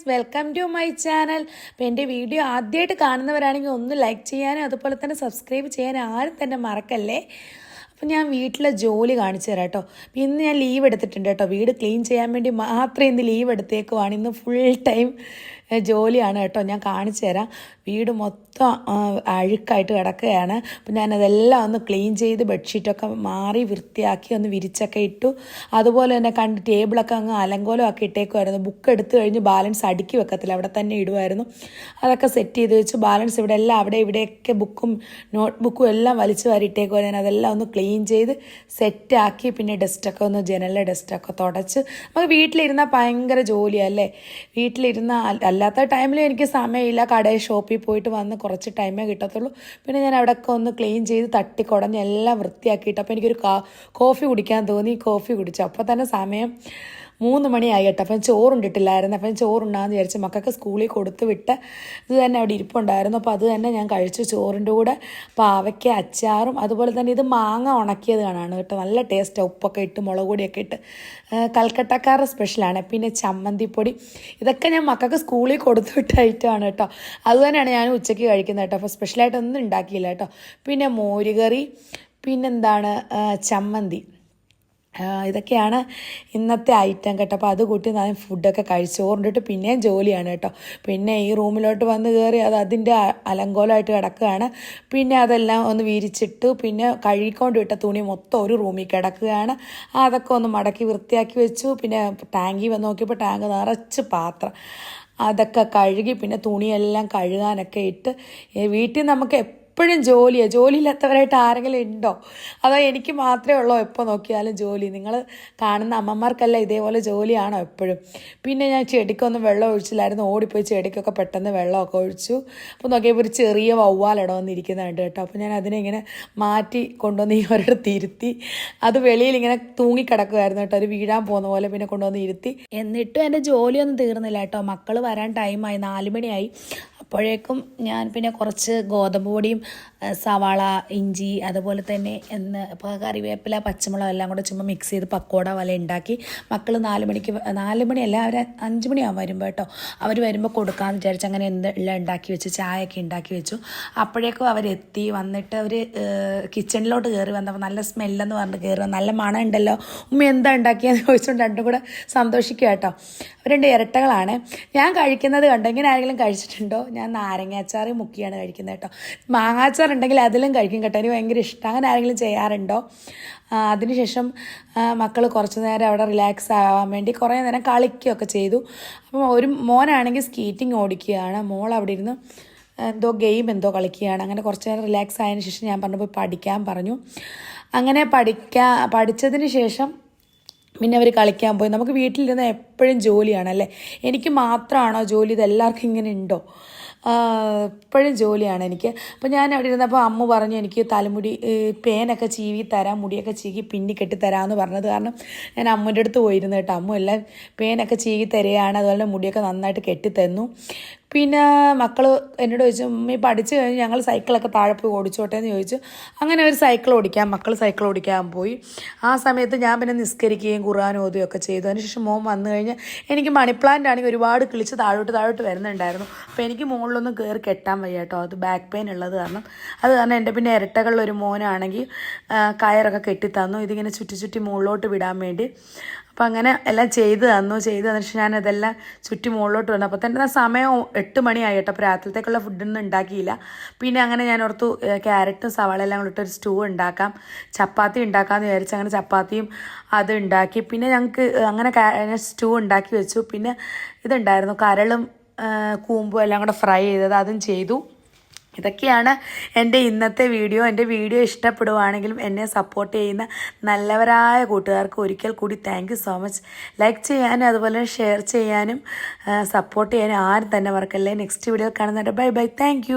Guys welcome to my channel അപ്പോൾ എന്റെ video ആദ്യമായിട്ട് കാണുന്നവരാണെങ്കിൽ ഒന്ന് ലൈക്ക് ചെയ്യാനും അതുപോലെ തന്നെ സബ്സ്ക്രൈബ് ചെയ്യാനും ആരും തന്നെ മറക്കല്ലേ? അപ്പം ഞാൻ വീട്ടിലെ ജോലി കാണിച്ചു തരാം കേട്ടോ. ഇന്ന് ഞാൻ ലീവ് എടുത്തിട്ടുണ്ട് കേട്ടോ. വീട് ക്ലീൻ ചെയ്യാൻ വേണ്ടി മാത്രമേ ഇന്ന് ലീവ് എടുത്തേക്കുവാണ്. ഇന്ന് ഫുൾ ടൈം ജോലിയാണ് കേട്ടോ. ഞാൻ കാണിച്ചു തരാം. വീട് മൊത്തം അഴുക്കായിട്ട് കിടക്കുകയാണ്. അപ്പം ഞാനതെല്ലാം ഒന്ന് ക്ലീൻ ചെയ്ത് ബെഡ്ഷീറ്റൊക്കെ മാറി വൃത്തിയാക്കി ഒന്ന് വിരിച്ചൊക്കെ ഇട്ടു. അതുപോലെ തന്നെ കണ്ട് ടേബിളൊക്കെ അങ്ങ് അലങ്കോലമൊക്കെ ഇട്ടേക്കുമായിരുന്നു ബുക്ക് എടുത്തു കഴിഞ്ഞ് ബാലൻസ് അടുക്കി വെക്കത്തില്ല. അവിടെ തന്നെ ഇടുമായിരുന്നു അതൊക്കെ സെറ്റ് ചെയ്ത് വെച്ച് ബാലൻസ് ഇവിടെ എല്ലാം അവിടെ ഇവിടെയൊക്കെ ബുക്കും നോട്ട് ബുക്കും എല്ലാം വലിച്ചു വാരി ഇട്ടേക്കുമായിരുന്നു ഞാൻ അതെല്ലാം ഒന്ന് ക്ലീൻ ചെയ്ത് സെറ്റാക്കി പിന്നെ ഡസ്റ്റൊക്കെ ഒന്ന് ജനലിലെ ഡസ്റ്റൊക്കെ തുടച്ച്. നമുക്ക് വീട്ടിലിരുന്നാൽ ഭയങ്കര ജോലിയല്ലേ വീട്ടിലിരുന്ന അല്ലാത്ത ടൈമിൽ എനിക്ക് സമയമില്ല. കടയിൽ ഷോപ്പിൽ പോയിട്ട് വന്ന് കുറച്ച് ടൈമേ കിട്ടത്തുള്ളൂ. പിന്നെ ഞാൻ അവിടെയൊക്കെ ഒന്ന് ക്ലീൻ ചെയ്ത് തട്ടിക്കുടഞ്ഞ് എല്ലാം വൃത്തിയാക്കിയിട്ട് അപ്പോൾ എനിക്കൊരു കോഫി കുടിക്കാൻ തോന്നി. കോഫി കുടിച്ചു. അപ്പോൾ തന്നെ സമയം മൂന്ന് മണിയായി കേട്ടോ. അപ്പം ചോറുണ്ടിട്ടില്ലായിരുന്നു. അപ്പം ചോറുണ്ടാന്ന് വിചാരിച്ച് മക്കൾക്ക് സ്കൂളിൽ കൊടുത്ത് വിട്ട് ഇത് തന്നെ അവിടെ ഇരിപ്പുണ്ടായിരുന്നു. അപ്പോൾ അത് തന്നെ ഞാൻ കഴിച്ചു ചോറിന്റെ കൂടെ. പാവയ്ക്ക അച്ചാറും അതുപോലെ തന്നെ ഇത് മാങ്ങ ഉണക്കിയത് കാണാണ് കേട്ടോ. നല്ല ടേസ്റ്റ്. ഉപ്പൊക്കെ ഇട്ട് മുളക് പൊടിയൊക്കെ ഇട്ട്. കൽക്കട്ടക്കാരുടെ സ്പെഷ്യലാണ് പിന്നെ ചമ്മന്തിപ്പൊടി. ഇതൊക്കെ ഞാൻ മക്കൾക്ക് സ്കൂളിൽ കൊടുത്തു വിട്ട ഐറ്റമാണ് കേട്ടോ. അത് തന്നെയാണ് ഞാൻ ഉച്ചയ്ക്ക് കഴിക്കുന്നത് കേട്ടോ. അപ്പോൾ സ്പെഷ്യലായിട്ടൊന്നും ഉണ്ടാക്കിയില്ല കേട്ടോ. പിന്നെ മോരുകറി. പിന്നെന്താണ്? ചമ്മന്തി. ഇതൊക്കെയാണ് ഇന്നത്തെ ഐറ്റം കേട്ടോ. അപ്പോൾ അത് കൂട്ടി ഞാൻ ഫുഡൊക്കെ കഴിച്ചു ഓർണ്ടിട്ട് പിന്നെയും ജോലിയാണ് കേട്ടോ. പിന്നെ ഈ റൂമിലോട്ട് വന്ന് കയറി അത് അതിന്റെ അലങ്കോലമായിട്ട് കിടക്കുകയാണ്. പിന്നെ അതെല്ലാം ഒന്ന് വിരിച്ചിട്ട് പിന്നെ കഴുകിക്കൊണ്ട് വിട്ട തുണി മൊത്തം ഒരു റൂമിൽ കിടക്കുകയാണ്. അതൊക്കെ ഒന്ന് മടക്കി വൃത്തിയാക്കി വെച്ചു. പിന്നെ ടാങ്കി വന്ന് നോക്കിയപ്പോൾ ടാങ്ക് നിറച്ച് പാത്രം. അതൊക്കെ കഴുകി പിന്നെ തുണിയെല്ലാം കഴുകാനൊക്കെ ഇട്ട് വീട്ടിൽ നമുക്ക് എപ്പോഴും ജോലിയാണ് ജോലിയില്ലാത്തവരായിട്ട് ആരെങ്കിലും ഉണ്ടോ? അതോ എനിക്ക് മാത്രമേ ഉള്ളോ എപ്പോൾ നോക്കിയാലും ജോലി? നിങ്ങൾ കാണുന്ന അമ്മമാർക്കല്ല ഇതേപോലെ ജോലിയാണോ എപ്പോഴും? പിന്നെ ഞാൻ ചെടിക്കൊന്നും വെള്ളം ഒഴിച്ചില്ലായിരുന്നു. ഓടിപ്പോയി ചെടിക്കൊക്കെ പെട്ടെന്ന് വെള്ളമൊക്കെ ഒഴിച്ചു. അപ്പോൾ നോക്കിയപ്പോൾ ഒരു ചെറിയ വവ്വാലിടം വന്നിരിക്കുന്നുണ്ട് കേട്ടോ. അപ്പോൾ ഞാൻ അതിനെ ഇങ്ങനെ മാറ്റി കൊണ്ടുവന്ന് ഈ ഒരിടത്ത് ഇരുത്തി. അത് വെളിയിൽ ഇങ്ങനെ തൂങ്ങിക്കിടക്കുമായിരുന്നു കേട്ടോ. ഒരു വീഴാൻ പോകുന്ന പോലെ പിന്നെ കൊണ്ടുവന്ന് ഇരുത്തി. എന്നിട്ടും എന്റെ ജോലിയൊന്നും തീർന്നില്ല കേട്ടോ. മക്കൾ വരാൻ ടൈമായി നാല് മണിയായി. അപ്പോഴേക്കും ഞാൻ പിന്നെ കുറച്ച് ഗോതമ്പ് പൊടിയും സവാള ഇഞ്ചി അതുപോലെ തന്നെ എന്ന് ഇപ്പോൾ കറിവേപ്പില പച്ചമുളക് എല്ലാം കൂടെ ചുമ്മാ മിക്സ് ചെയ്ത് പക്കോട പോലെ ഉണ്ടാക്കി മക്കൾ നാല് മണിക്ക് നാല് മണിയല്ല അവർ അഞ്ച് മണിയാകും വരുമ്പോൾ കേട്ടോ. അവർ വരുമ്പോൾ കൊടുക്കാമെന്ന് വിചാരിച്ച് അങ്ങനെ എന്ത് എല്ലാം ഉണ്ടാക്കി വെച്ച് ചായയൊക്കെ ഉണ്ടാക്കി വെച്ചു. അപ്പോഴേക്കും അവരെത്തി വന്നിട്ട് അവർ കിച്ചണിലോട്ട് കയറി വന്നപ്പോൾ നല്ല സ്മെല്ലെന്ന് പറഞ്ഞിട്ട് കയറി. നല്ല മണം ഉണ്ടല്ലോ ഉമ്മ എന്താ ഉണ്ടാക്കിയെന്ന് ചോദിച്ചുകൊണ്ട് രണ്ടും കൂടെ സന്തോഷിക്കുക കേട്ടോ. അവർ രണ്ട് ഇരട്ടകളാണ്. ഞാൻ കഴിക്കുന്നത് കണ്ടോ? ഇങ്ങനെ ആരെങ്കിലും കഴിച്ചിട്ടുണ്ടോ? ഞാൻ നാരങ്ങാച്ചാറ് മുക്കിയാണ് കഴിക്കുന്നത് കേട്ടോ. മാങ്ങാച്ചാർ ഉണ്ടെങ്കിൽ അതിലും കഴിക്കും കേട്ടോ. എനിക്ക് ഭയങ്കര ഇഷ്ടം. അങ്ങനെ ആരെങ്കിലും ചെയ്യാറുണ്ടോ? അതിനുശേഷം മക്കൾ കുറച്ച് നേരം അവിടെ റിലാക്സ് ആവാൻ വേണ്ടി കുറേ നേരം കളിക്കുകയൊക്കെ ചെയ്തു. അപ്പം ഒരു മോനാണെങ്കിൽ സ്കീറ്റിംഗ് ഓടിക്കുകയാണ്. മോൾ അവിടെ ഇരുന്ന് എന്തോ ഗെയിം എന്തോ കളിക്കുകയാണ്. അങ്ങനെ കുറച്ച് നേരം റിലാക്സ് ആയതിന് ശേഷം ഞാൻ പറഞ്ഞു പോയി പഠിക്കാൻ പറഞ്ഞു. അങ്ങനെ പഠിക്കാൻ പഠിച്ചതിന് ശേഷം പിന്നെ അവർ കളിക്കാൻ പോയി. നമുക്ക് വീട്ടിലിരുന്ന് എപ്പോഴും ജോലിയാണല്ലേ? എനിക്ക് മാത്രമാണോ ജോലി? ഇത് എല്ലാവർക്കും ഇങ്ങനെ ഉണ്ടോ? എപ്പോഴും ജോലിയാണ് എനിക്ക്. അപ്പോൾ ഞാൻ അവിടെ ഇരുന്നപ്പോൾ അമ്മ പറഞ്ഞു എനിക്ക് തലമുടി പേനൊക്കെ ചീവി തരാം മുടിയൊക്കെ ചീകി പിന്നി കെട്ടി തരാമെന്ന് പറഞ്ഞത് കാരണം ഞാൻ അമ്മന്റെ അടുത്ത് പോയിരുന്നു കേട്ടോ. അമ്മ എല്ലാം പേനൊക്കെ ചീകി തരികയാണ് അതുപോലെ മുടിയൊക്കെ നന്നായിട്ട് കെട്ടി തന്നു. പിന്നെ മക്കൾ എന്നോട് ചോദിച്ചു ഉമ്മി പഠിച്ചു കഴിഞ്ഞ് ഞങ്ങൾ സൈക്കിളൊക്കെ താഴെ പോയി ഓടിച്ചോട്ടെ എന്ന് ചോദിച്ചു. അങ്ങനെ ഒരു സൈക്കിൾ ഓടിക്കാൻ മക്കൾ സൈക്കിൾ ഓടിക്കാൻ പോയി. ആ സമയത്ത് ഞാൻ പിന്നെ നിസ്കരിക്കുകയും ഖുർആൻ ഓതുകയും ഒക്കെ ചെയ്തു. അതിനുശേഷം മോൻ വന്നു കഴിഞ്ഞ് എനിക്ക് മണി പ്ലാന്റ് ആണെങ്കിൽ ഒരുപാട് കിളിച്ച് താഴോട്ട് താഴോട്ട് വരുന്നുണ്ടായിരുന്നു. അപ്പോൾ എനിക്ക് മുകളിലൊന്നും കയറി കെട്ടാൻ വയ്യ കേട്ടോ അത് ബാക്ക് പെയിൻ ഉള്ളത് കാരണം. അത് കാരണം എന്റെ പിന്നെ ഇരട്ടകളിലൊരു മോനാണെങ്കിൽ കയറൊക്കെ കെട്ടിത്തന്നു. ഇതിങ്ങനെ ചുറ്റി ചുറ്റി മുകളിലോട്ട് വിടാൻ വേണ്ടി. അപ്പം അങ്ങനെ എല്ലാം ചെയ്ത് തന്നു ചെയ്ത് തന്നിട്ട് ഞാൻ അതെല്ലാം ചുറ്റി മുകളിലോട്ട് വന്നു. അപ്പോൾ തന്നെ സമയം എട്ട് മണിയായി കേട്ടോ. അപ്പോൾ രാത്രിത്തേക്കുള്ള ഫുഡൊന്നും ഉണ്ടാക്കിയില്ല. പിന്നെ അങ്ങനെ ഞാൻ ഓർത്തു ക്യാരറ്റും സവാള എല്ലാം കൂടി ഒരു സ്റ്റൂ ഉണ്ടാക്കാം. ചപ്പാത്തി ഉണ്ടാക്കാമെന്ന് വിചാരിച്ചു അങ്ങനെ ചപ്പാത്തിയും അത് ഉണ്ടാക്കി. പിന്നെ ഞങ്ങൾക്ക് അങ്ങനെ സ്റ്റൂ ഉണ്ടാക്കി വെച്ചു. പിന്നെ ഇതുണ്ടായിരുന്നു കരളും കൂമ്പും എല്ലാം കൂടെ ഫ്രൈ ചെയ്തത് അതും ചെയ്തു. ഇതൊക്കെയാണ് എന്റെ ഇന്നത്തെ വീഡിയോ. എന്റെ വീഡിയോ ഇഷ്ടപ്പെടുവാണെങ്കിലും എന്നെ സപ്പോർട്ട് ചെയ്യുന്ന നല്ലവരായ കൂട്ടുകാർക്ക് ഒരിക്കൽ കൂടി താങ്ക് സോ മച്ച് ലൈക്ക് ചെയ്യാനും അതുപോലെ ഷെയർ ചെയ്യാനും സപ്പോർട്ട് ചെയ്യാനും ആരും തന്നെ വർക്കല്ലേ നെക്സ്റ്റ് വീഡിയോ കാണുന്നുണ്ട് ബൈ ബൈ താങ്ക്